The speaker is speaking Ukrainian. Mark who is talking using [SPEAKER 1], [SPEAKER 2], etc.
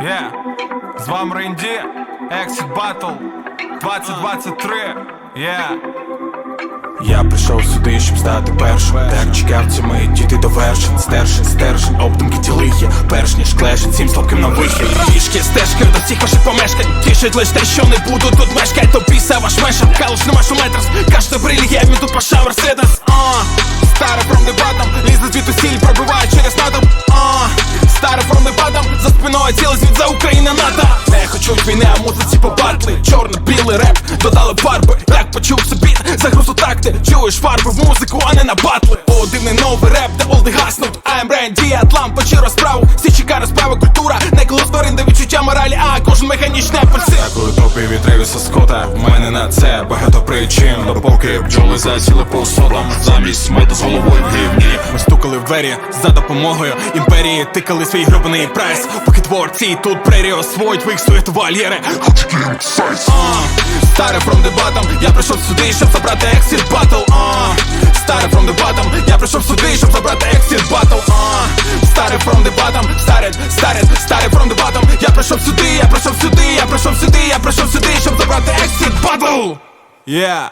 [SPEAKER 1] Yeah. З вами Ренді, Exit Battle 2023. Yeah.
[SPEAKER 2] Я прийшов сюди, щоб стати першим Так чекав ці мої діти довершень Стершин, стержень, обдумки тіли є Перш ніж клешень, цим слабким на вихід. Пішки стежки до всіх ваших помешкань. Тішить лиш те, що не буду тут мешкать. Тобі все ваш меша, калуш нема що метрс Кажете брилі, я тут паша Мерседес А, Старе Україна НАТО. Не хочуть війни, а музиці побатли Чорно-білий реп, додали барби Як почув собі, загрузу такти. Чуєш фарби в музику, а не на батли. О, дивний новий реп, де олди гаснуть. I'm Randy, Атлам, почи розправу Всі чекає розправи, культура. Не коло створин, де відчуття моралі, а кожен механічний Дякую від Тревіса Скотта. В мене на це багато причин. Допоки бджоли засіли по содам Замість меду з головою в гівні. Ми стукали в двері за допомогою імперії Тикали свій гробаний прайс. Поки творці тут прері освоїть вихсують вольєри. Старе from the я прийшов сюди, щоб забрати battle. Uh. Старе from the я прийшов сюди, щоб забрати exit battle Старе from the bottom, старе, старе, старе from the bottom. Я прийшов сюди, я прийшов сюди, я прийшов сюди, я прийшов сюди, щоб забрати exit battle Yeah